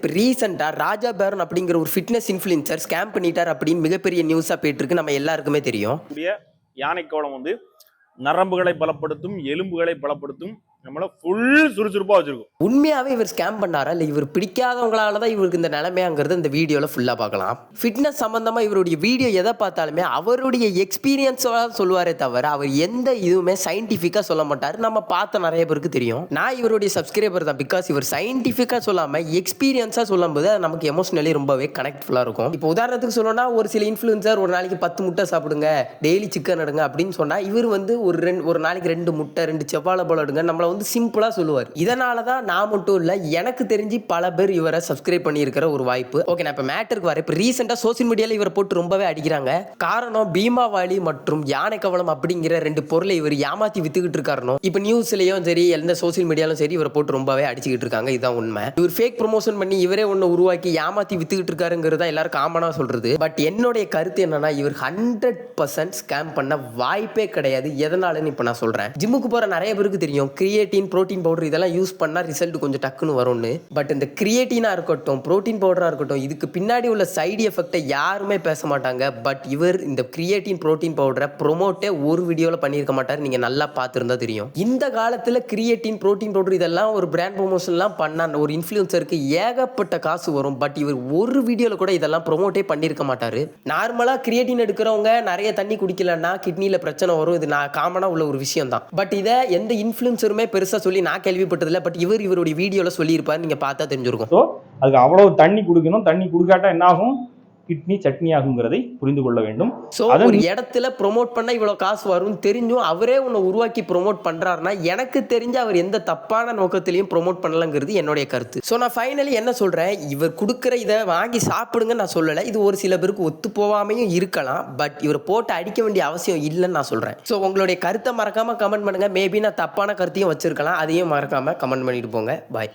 இப்போ ரீசெண்டாக ராஜா பேரன் அப்படிங்கிற ஒரு ஃபிட்னஸ் இன்ஃப்ளூயன்சர் ஸ்கேம் பண்ணிட்டார் அப்படின்னு மிகப்பெரிய நியூஸாக போயிட்டு இருக்கு நம்ம எல்லாருக்குமே தெரியும். யானைக்கோளம் யானை கோலம் வந்து நரம்புகளை பலப்படுத்தும் எலும்புகளை பலப்படுத்தும் நம்மள ஃபுல் சுறுசுறுப்பா வச்சிருக்கோம். உண்மையாகவே இவர் ஸ்கேம் பண்ணாரா? இல்லை இவர் பிடிக்காதவங்களால தான் இவருக்கு இந்த நிலைமையாங்கிறது இந்த வீடியோவில் ஃபுல்லாக பார்க்கலாம். ஃபிட்னஸ் சம்மந்தமாக இவருடைய வீடியோ எதை பார்த்தாலுமே அவருடைய எக்ஸ்பீரியன்ஸாக சொல்லுவாரே தவிர அவர் எந்த இதுவுமே சயின்டிஃபிக்காக சொல்ல மாட்டார். நம்ம பார்த்த நிறைய பேருக்கு தெரியும். நான் இவருடைய சப்ஸ்கிரைபர் தான். பிகாஸ் இவர் சயின்டிஃபிக்காக சொல்லாமல் எக்ஸ்பீரியன்ஸாக சொல்லும்போது அது நமக்கு எமோஷனலி ரொம்பவே கனெக்ட்ஃபுல்லாக இருக்கும். இப்போ உதாரணத்துக்கு சொல்லணும்னா ஒரு சில இன்ஃப்ளூயன்சர் ஒரு நாளைக்கு பத்து முட்டை சாப்பிடுங்க டெய்லி சிக்கன் எடுங்க அப்படின்னு சொன்னால் இவர் வந்து ஒரு ரெண்டு ஒரு நாளைக்கு ரெண்டு முட்டை ரெண்டு செவ்வாழை போல எடுங்க நம்மளை வந்து சிம்பிளாக சொல்லுவார். இதனால தான் நான் மட்டும் இல்லை எனக்கு தெரிஞ்சு பல பேர் இவரை சப்ஸ்கிரைப் பண்ணியிருக்கிற ஒரு வாய்ப்பு. ஓகே நான் இப்போ மேட்டருக்கு வர இப்போ ரீசெண்டாக சோஷியல் மீடியாவில் இவரை போட்டு ரொம்பவே அடிக்கிறாங்க. காரணம் பீமாவாளி மற்றும் யானை கவலம் அப்படிங்கிற ரெண்டு பொருளை இவர் ஏமாத்தி வித்துக்கிட்டு இருக்காருனோ இப்போ நியூஸ்லயும் சரி எந்த சோஷியல் மீடியாலும் சரி இவரை போட்டு ரொம்பவே அடிச்சுக்கிட்டு இருக்காங்க. இதுதான் உண்மை. இவர் ஃபேக் ப்ரொமோஷன் பண்ணி இவரே ஒன்று உருவாக்கி ஏமாத்தி வித்துக்கிட்டு இருக்காருங்கிறது தான் எல்லாரும் காமனாக சொல்றது. பட் என்னுடைய கருத்து என்னன்னா இவர் ஹண்ட்ரட் பர்சன்ட் ஸ்கேம் பண்ண வாய்ப்பே கிடையாது. எதனாலன்னு இப்போ நான் சொல்றேன். ஜிம்முக்கு போற நிறைய பேருக்கு தெரியும். கிரியேட்டின் ப்ரோட்டீன் பவுடர் இதெல்லாம் யூஸ் பண்ணால் ரிசல்ட் கொஞ்சம் டக்குன்னு வரும்னு. பட் இந்த கிரியேட்டினாக இருக்கட்டும் ப்ரோட்டீன் பவுடராக இருக்கட்டும் இதுக்கு பின்னாடி உள்ள சைடு எஃபெக்டை யாருமே பேச மாட்டாங்க. பட் இவர் இந்த கிரியேட்டின் ப்ரோட்டீன் பவுடரை ப்ரொமோட்டே ஒரு வீடியோவில் பண்ணியிருக்க மாட்டார். நீங்கள் நல்லா பார்த்துருந்தா தெரியும். இந்த காலத்தில் கிரியேட்டின் ப்ரோட்டீன் பவுடர் இதெல்லாம் ஒரு பிராண்ட் ப்ரொமோஷன்லாம் பண்ண ஒரு இன்ஃப்ளூயன்சருக்கு ஏகப்பட்ட காசு வரும். பட் இவர் ஒரு வீடியோவில் கூட இதெல்லாம் ப்ரொமோட்டே பண்ணியிருக்க மாட்டார். நார்மலாக கிரியேட்டின் எடுக்கிறவங்க நிறைய தண்ணி குடிக்கலன்னா கிட்னியில் பிரச்சனை வரும். இது நான் காமனாக உள்ள ஒரு விஷயம் தான் பட் இதை எந்த இன்ஃப்ளூயன்சருமே பெருசாக சொல்லி நான் கேள்விப்பட்டதில்ல பட் இவர் இவருடைய வீடியோவில் சொல்லியிருப்பார் நீங்கள் பார்த்தா தெரிஞ்சிருக்கும். ஸோ அதுக்கு அவ்வளவு தண்ணி குடிக்கணும். தண்ணி குடிக்காட்டா என்ன ஆகும் கிட்னி சட்னி ஆகுங்கிறதை புரிந்து கொள்ள வேண்டும். ஸோ ஒரு இடத்துல ப்ரோமோட் பண்ண இவ்வளோ காசு வரும்னு தெரிஞ்சும் அவரே உன்னை உருவாக்கி ப்ரோமோட் பண்ணுறாருன்னா எனக்கு தெரிஞ்ச அவர் எந்த தப்பான நோக்கத்திலையும் ப்ரோமோட் பண்ணலங்கிறது என்னுடைய கருத்து. ஸோ நான் ஃபைனலி என்ன சொல்கிறேன் இவர் கொடுக்குற இதை வாங்கி சாப்பிடுங்க நான் சொல்லலை. இது ஒரு சில பேருக்கு ஒத்து போகாமையும் இருக்கலாம். பட் இவர் போட்டு அடிக்க வேண்டிய அவசியம் இல்லைன்னு நான் சொல்கிறேன் ஸோ உங்களுடைய கருத்தை மறக்காமல் கமெண்ட் பண்ணுங்கள் மேபி நான் தப்பான கருத்தையும் வச்சிருக்கலாம். அதையும் மறக்காமல் கமெண்ட் பண்ணிட்டு போங்க. பாய்